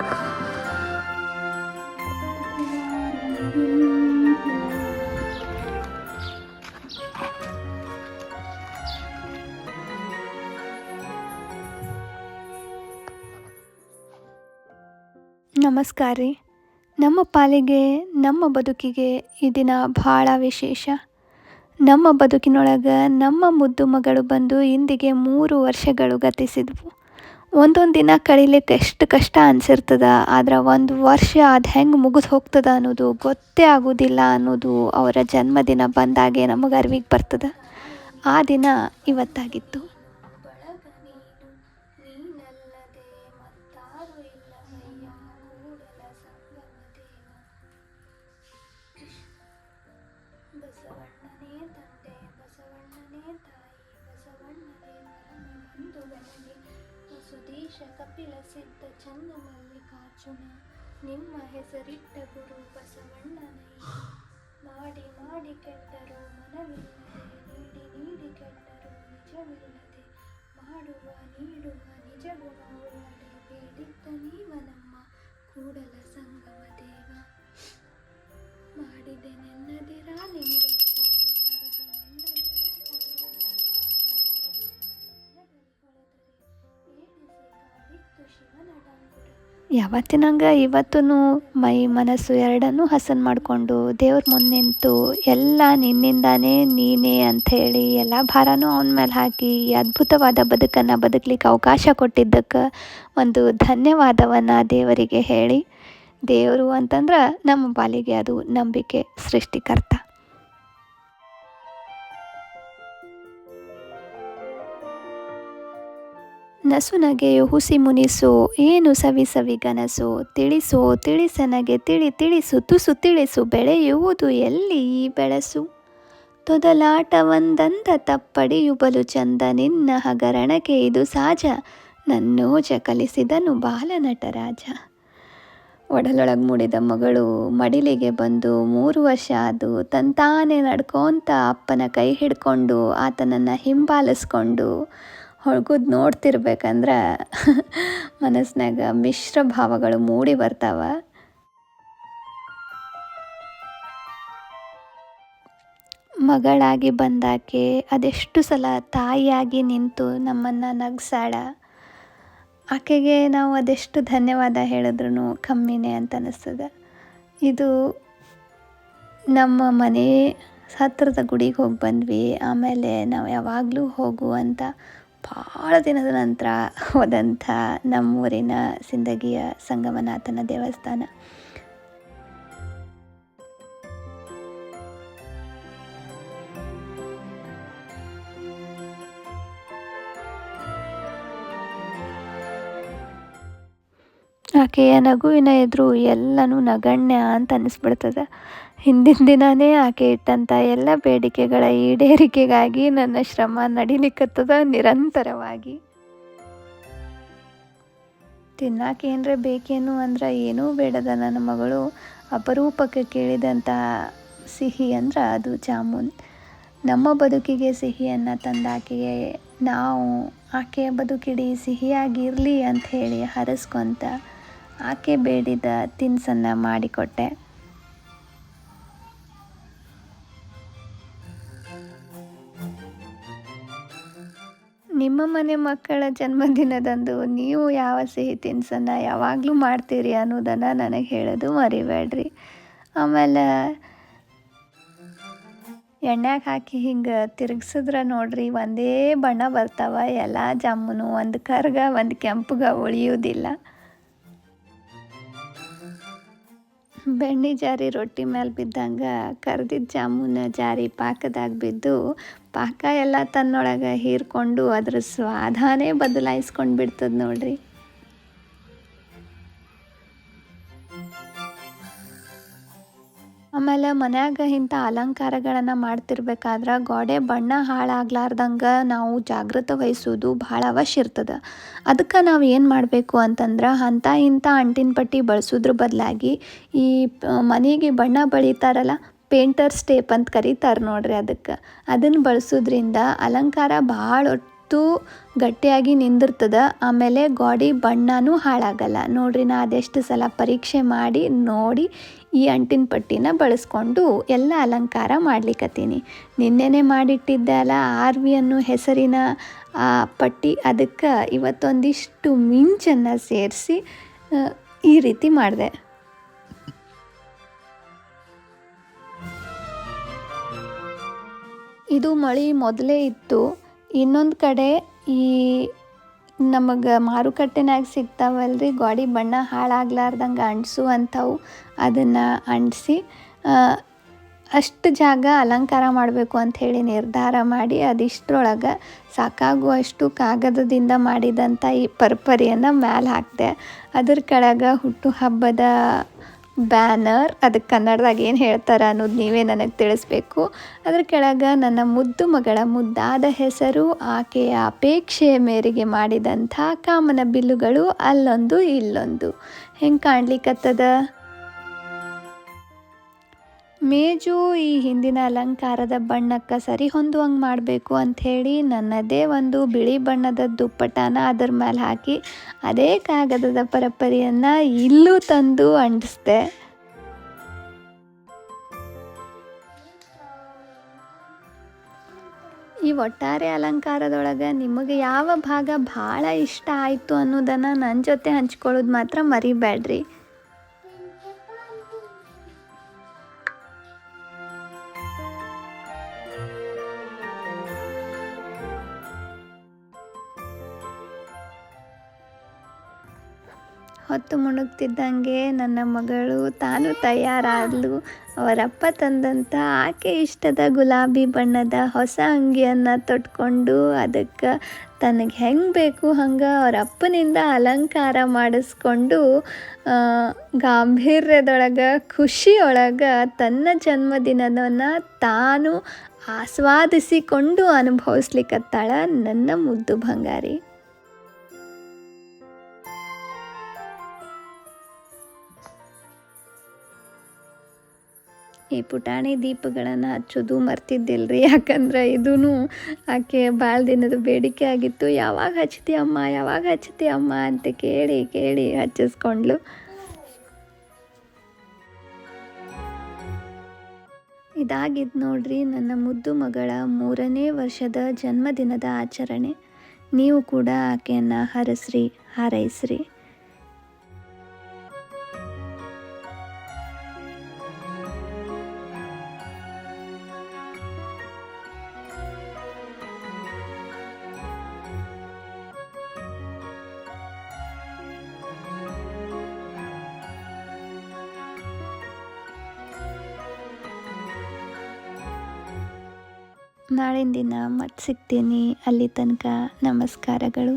ನಮಸ್ಕಾರ ರೀ. ನಮ್ಮ ಪಾಲಿಗೆ, ನಮ್ಮ ಬದುಕಿಗೆ ಈ ದಿನ ಭಾಳ ವಿಶೇಷ. ನಮ್ಮ ಬದುಕಿನೊಳಗೆ ನಮ್ಮ ಮುದ್ದು ಮಗಳು ಬಂದು ಇಂದಿಗೆ ಮೂರು ವರ್ಷಗಳು ಗತಿಸಿದ್ವು. ಒಂದೊಂದು ದಿನ ಕಳಿಲಿಕ್ಕೆ ಎಷ್ಟು ಕಷ್ಟ ಅನಿಸಿರ್ತದ, ಆದ್ರೆ ಒಂದು ವರ್ಷ ಅದು ಹೆಂಗೆ ಮುಗಿದು ಹೋಗ್ತದ ಅನ್ನೋದು ಗೊತ್ತೇ ಆಗೋದಿಲ್ಲ ಅನ್ನೋದು ಅವರ ಜನ್ಮದಿನ ಬಂದಾಗೆ ನಮಗೆ ಅರಿವಿಗೆ ಬರ್ತದೆ. ಆ ದಿನ ಇವತ್ತಾಗಿತ್ತು. ಬಸವಣ್ಣನೇ ತಂದೆ, ಬಸವಣ್ಣನೇ ವಸುದೀಶ ಕಪಿಲ ಸಿದ್ಧ ಚನ್ನ ನಿಮ್ಮ ಹೆಸರಿಟ್ಟ ಗುರು ಬಸವಣ್ಣನಯ್ಯ. ಮಾಡಿ ಮಾಡಿ ಕೆಟ್ಟರು, ಮನವಿಲ್ಲದೆ ನೀಡಿ ನೀಡಿ ಕೆಟ್ಟರು, ನಿಜವಿಲ್ಲದೆ ಮಾಡುವ ನೀಡುವ ನಿಜ ಗುಣವುಳ್ಳಡೆ ಬೇಡಿದ್ದ ನೀವ ಯಾವತ್ತಿನಂಗೆ ಇವತ್ತೂ ಮೈ ಮನಸ್ಸು ಎರಡನ್ನೂ ಹಸನ್ ಮಾಡಿಕೊಂಡು ದೇವ್ರ ಮುಂದೆ ನಿಂತು ಎಲ್ಲ ನಿನ್ನಿಂದಾನೇ ನೀನೇ ಅಂತ ಹೇಳಿ ಎಲ್ಲ ಭಾರನೂ ಅವನ ಮೇಲೆ ಹಾಕಿ ಅದ್ಭುತವಾದ ಬದುಕನ್ನು ಬದುಕಲಿಕ್ಕೆ ಅವಕಾಶ ಕೊಟ್ಟಿದ್ದಕ್ಕೆ ಒಂದು ಧನ್ಯವಾದವನ್ನು ದೇವರಿಗೆ ಹೇಳಿ. ದೇವರು ಅಂತಂದ್ರೆ ನಮ್ಮ ಬಾಲಿಗೆ ಅದು ನಂಬಿಕೆ ಸೃಷ್ಟಿಕರ್ತ. ನಸು ನಗೆಯು ಹುಸಿ ಮುನಿಸು, ಏನು ಸವಿ ಸವಿ ಗನಸು, ತಿಳಿಸು, ತಿಳಿಸನಗೆ ತಿಳಿ ತಿಳಿಸು, ತುಸು ತಿಳಿಸು, ಬೆಳೆಯುವುದು ಎಲ್ಲಿ ಈ ಬೆಳಸು? ತೊದಲಾಟವೊಂದಂದ ತಪ್ಪಡಿಯು ಬಲು ಚಂದ, ನಿನ್ನ ಹಗರಣಕ್ಕೆ ಇದು ಸಾಜ ನನ್ನೋಜ ಕಲಿಸಿದನು ಬಾಲನಟರಾಜ ಒಡಲೊಳಗೆ ಮೂಡಿದ ಮಗಳು ಮಡಿಲಿಗೆ ಬಂದು ಮೂರು ವರ್ಷ ಅದು ತಂತಾನೆ ನಡ್ಕೊಂತ ಅಪ್ಪನ ಕೈ ಹಿಡ್ಕೊಂಡು ಆತನನ್ನು ಹಿಂಬಾಲಿಸ್ಕೊಂಡು ಹೊಳ್ಗುದ್ ನೋಡ್ತಿರ್ಬೇಕಂದ್ರೆ ಮನಸ್ಸಿನಾಗ ಮಿಶ್ರ ಭಾವಗಳು ಮೂಡಿ ಬರ್ತಾವ. ಮಗಳಾಗಿ ಬಂದಾಕೆ ಅದೆಷ್ಟು ಸಲ ತಾಯಿಯಾಗಿ ನಿಂತು ನಮ್ಮನ್ನು ನಗ್ಸಾಳ? ಆಕೆಗೆ ನಾವು ಅದೆಷ್ಟು ಧನ್ಯವಾದ ಹೇಳಿದ್ರು ಕಮ್ಮಿನೇ ಅಂತ ಅನ್ನಿಸ್ತದೆ ಇದು ನಮ್ಮ ಮನೆ ಹತ್ತಿರದ ಗುಡಿಗೆ ಹೋಗಿ ಬಂದ್ವಿ, ಆಮೇಲೆ ನಾವು ಯಾವಾಗಲೂ ಹೋಗುವಂಥ ಭಾಳ ದಿನದ ನಂತರ ಹೋದಂಥ ನಮ್ಮೂರಿನ ಸಿಂದಗಿಯ ಸಂಗಮನಾಥನ ದೇವಸ್ಥಾನ. ಆಕೆಯ ನಗುವಿನ ಎದುರು ಎಲ್ಲನೂ ನಗಣ್ಯ ಅಂತ ಅನ್ನಿಸ್ಬಿಡ್ತದೆ ಹಿಂದಿನ ದಿನವೇ ಆಕೆ ಇಟ್ಟಂಥ ಎಲ್ಲ ಬೇಡಿಕೆಗಳ ಈಡೇರಿಕೆಗಾಗಿ ನನ್ನ ಶ್ರಮ ನಡಿಲಿಕ್ಕತ್ತದ ನಿರಂತರವಾಗಿ. ತಿನ್ನಕ್ಕೆ ಏನರ ಬೇಕೇನು ಅಂದ್ರೆ ಏನೂ ಬೇಡದ ನನ್ನ ಮಗಳು ಅಪರೂಪಕ್ಕೆ ಕೇಳಿದಂಥ ಸಿಹಿ ಅಂದ್ರೆ ಅದು ಜಾಮೂನ್. ನಮ್ಮ ಬದುಕಿಗೆ ಸಿಹಿಯನ್ನು ತಂದಾಕೆಗೆ ನಾವು ಆಕೆಯ ಬದುಕಿಡಿ ಸಿಹಿಯಾಗಿರಲಿ ಅಂತ ಹೇಳಿ ಹರಸ್ಕೊಂತ ಆಕೆ ಬೇಡಿದ ತಿನಿಸನ್ನು ಮಾಡಿಕೊಟ್ಟೆ. ನಿಮ್ಮ ಮನೆ ಮಕ್ಕಳ ಜನ್ಮದಿನದಂದು ನೀವು ಯಾವ ಸಿಹಿ ತಿನಿಸನ್ನು ಯಾವಾಗಲೂ ಮಾಡ್ತೀರಿ ಅನ್ನೋದನ್ನು ನನಗೆ ಹೇಳೋದು ಮರಿಬೇಡ್ರಿ. ಆಮೇಲೆ ಎಣ್ಣೆಗೆ ಹಾಕಿ ಹಿಂಗೆ ತಿರುಗ್ಸಿದ್ರೆ ನೋಡ್ರಿ ಒಂದೇ ಬಣ್ಣ ಬರ್ತಾವ, ಎಲ್ಲ ಜಾಮೂನು ಒಂದು ಕರ್ಗ ಒಂದು ಕೆಂಪಗ ಉಳಿಯೋದಿಲ್ಲ. ಬೆಣ್ಣೆ ಜಾರಿ ರೊಟ್ಟಿ ಮೇಲೆ ಬಿದ್ದಂಗೆ ಕರ್ದಿದ್ದ ಜಾಮೂನ ಜಾರಿ ಪಾಕದಾಗ ಬಿದ್ದು ಪಾಕ ಎಲ್ಲ ತನ್ನೊಳಗೆ ಹೀರ್ಕೊಂಡು ಅದ್ರ ಸ್ವಾದಾನೇ ಬದಲಾಯಿಸ್ಕೊಂಡು ಬಿಡ್ತದೆ ನೋಡ್ರಿ. ಆಮೇಲೆ ಮನ್ಯಾಗ ಇಂಥ ಅಲಂಕಾರಗಳನ್ನು ಮಾಡ್ತಿರ್ಬೇಕಾದ್ರೆ ಗೋಡೆ ಬಣ್ಣ ಹಾಳಾಗ್ಲಾರ್ದಂಗೆ ನಾವು ಜಾಗೃತ ವಹಿಸೋದು ಭಾಳ ಅವಶ್ಯ ಇರ್ತದೆ. ಅದಕ್ಕೆ ನಾವು ಏನು ಮಾಡಬೇಕು ಅಂತಂದ್ರೆ ಅಂಥ ಇಂಥ ಅಂಟಿನ ಪಟ್ಟಿ ಬಳಸೋದ್ರ ಬದಲಾಗಿ ಈ ಮನೆಗೆ ಬಣ್ಣ ಬಳಿತಾರಲ್ಲ ಪೇಂಟರ್ ಸ್ಟೇಪ್ ಅಂತ ಕರೀತಾರೆ ನೋಡ್ರಿ ಅದಕ್ಕೆ. ಅದನ್ನು ಬಳಸೋದ್ರಿಂದ ಅಲಂಕಾರ ಭಾಳ ಹೊತ್ತು ಗಟ್ಟಿಯಾಗಿ ನಿಂದಿರ್ತದೆ. ಆಮೇಲೆ ಗೋಡೆ ಬಣ್ಣನೂ ಹಾಳಾಗಲ್ಲ. ನೋಡ್ರಿ ನಾ ಅದೆಷ್ಟು ಸಲ ಪರೀಕ್ಷೆ ಮಾಡಿ ನೋಡಿ ಈ ಅಂಟಿನ ಪಟ್ಟಿನ ಬಳಸ್ಕೊಂಡು ಎಲ್ಲ ಅಲಂಕಾರ ಮಾಡ್ಲಿಕ್ಕತ್ತೀನಿ ನಿನ್ನೆನೇ ಮಾಡಿಟ್ಟಿದ್ದೆ ಅಲ್ಲ ಆರ್ ವಿ ಅನ್ನೋ ಹೆಸರಿನ ಆ ಪಟ್ಟಿ, ಅದಕ್ಕೆ ಇವತ್ತೊಂದಿಷ್ಟು ಮಿಂಚನ್ನು ಸೇರಿಸಿ ಈ ರೀತಿ ಮಾಡಿದೆ. ಇದು ಮಳೆ ಮೊದಲೇ ಇತ್ತು. ಇನ್ನೊಂದು ಕಡೆ ಈ ನಮಗೆ ಮಾರುಕಟ್ಟೆನಾಗ ಸಿಗ್ತಾವಲ್ರಿ, ಗೋಡಿ ಬಣ್ಣ ಹಾಳಾಗ್ಲಾರ್ದಂಗೆ ಅಂಟಿಸುವಂಥವು ಅದನ್ನು ಅಂಟಿಸಿ ಅಷ್ಟು ಜಾಗ ಅಲಂಕಾರ ಮಾಡಬೇಕು ಅಂಥೇಳಿ ನಿರ್ಧಾರ ಮಾಡಿ ಅದಿಷ್ಟರೊಳಗೆ ಸಾಕಾಗುವಷ್ಟು ಕಾಗದದಿಂದ ಮಾಡಿದಂಥ ಈ ಪರ್ಪರಿಯನ್ನು ಮ್ಯಾಲೆ ಹಾಕಿದೆ, ಅದ್ರ ಕೆಳಗೆ ಹುಟ್ಟುಹಬ್ಬದ ಬ್ಯಾನರ್, ಅದಕ್ಕೆ ಕನ್ನಡದಾಗ ಏನು ಹೇಳ್ತಾರೆ ಅನ್ನೋದು ನೀವೇ ನನಗೆ ತಿಳಿಸ್ಬೇಕು. ಅದ್ರ ಕೆಳಗೆ ನನ್ನ ಮುದ್ದು ಮಗಳ ಮುದ್ದಾದ ಹೆಸರು, ಆಕೆಯ ಅಪೇಕ್ಷೆಯ ಮೇರೆಗೆ ಮಾಡಿದಂಥ ಕಾಮನ ಬಿಲ್ಲುಗಳು ಅಲ್ಲೊಂದು ಇಲ್ಲೊಂದು. ಹೆಂಗೆ ಕಾಣ್ಲಿಕ್ಕತ್ತದ ಮೇಜು ಈ ಹಿಂದಿನ ಅಲಂಕಾರದ ಬಣ್ಣಕ್ಕೆ ಸರಿ ಹೊಂದುವಂಗೆ ಮಾಡಬೇಕು ಅಂಥೇಳಿ ನನ್ನದೇ ಒಂದು ಬಿಳಿ ಬಣ್ಣದ ದುಪ್ಪಟನ ಅದರ ಮೇಲೆ ಹಾಕಿ ಅದೇ ಕಾಗದದ ಪರಪರಿಯನ್ನು ಇಲ್ಲೂ ತಂದು ಅಂಟಿಸ್ದೆ. ಈ ಒಟ್ಟಾರೆ ಅಲಂಕಾರದೊಳಗೆ ನಿಮಗೆ ಯಾವ ಭಾಗ ಭಾಳ ಇಷ್ಟ ಆಯಿತು ಅನ್ನೋದನ್ನು ನನ್ನ ಜೊತೆ ಹಂಚ್ಕೊಳ್ಳೋದು ಮಾತ್ರ ಮರಿಬೇಡ್ರಿ ಹೊತ್ತು ಮುಣುಗ್ತಿದ್ದಂಗೆ ನನ್ನ ಮಗಳು ತಾನು ತಯಾರಾದಳು ಅವರಪ್ಪ ತಂದಂಥ ಆಕೆ ಇಷ್ಟದ ಗುಲಾಬಿ ಬಣ್ಣದ ಹೊಸ ಅಂಗಿಯನ್ನು ತೊಟ್ಕೊಂಡು ಅದಕ್ಕೆ ತನಗೆ ಹೆಂಗೆ ಬೇಕು ಹಂಗೆ ಅವ್ರ ಅಪ್ಪನಿಂದ ಅಲಂಕಾರ ಮಾಡಿಸ್ಕೊಂಡು ಗಾಂಭೀರ್ಯದೊಳಗೆ, ಖುಷಿಯೊಳಗೆ ತನ್ನ ಜನ್ಮದಿನವನ್ನು ತಾನು ಆಸ್ವಾದಿಸಿಕೊಂಡು ಅನುಭವಿಸ್ಲಿಕ್ಕತ್ತಾಳ ನನ್ನ ಮುದ್ದು ಬಂಗಾರಿ. ಈ ಪುಟಾಣಿ ದೀಪಗಳನ್ನು ಹಚ್ಚೋದು ಮರ್ತಿದ್ದಿಲ್ರಿ. ಯಾಕಂದ್ರೆ ಇದೂ ಆಕೆ ಭಾಳ ದಿನದ ಬೇಡಿಕೆ ಆಗಿತ್ತು. ಯಾವಾಗ ಹಚ್ತಿ ಅಮ್ಮ, ಯಾವಾಗ ಹಚ್ತಿ ಅಮ್ಮ ಅಂತ ಕೇಳಿ ಕೇಳಿ ಹಚ್ಚಿಸ್ಕೊಂಡ್ಲು ಇದಾಗಿದ್ದು ನೋಡ್ರಿ ನನ್ನ ಮುದ್ದು ಮಗಳ ಮೂರನೇ ವರ್ಷದ ಜನ್ಮದಿನದ ಆಚರಣೆ. ನೀವು ಕೂಡ ಆಕೆಯನ್ನು ಹರಸ್ರಿ, ಹಾರೈಸ್ರಿ. ನಾಳಿನ ದಿನ ಮತ್ತೆ ಸಿಗ್ತೀನಿ. ಅಲ್ಲಿ ತನಕ ನಮಸ್ಕಾರಗಳು.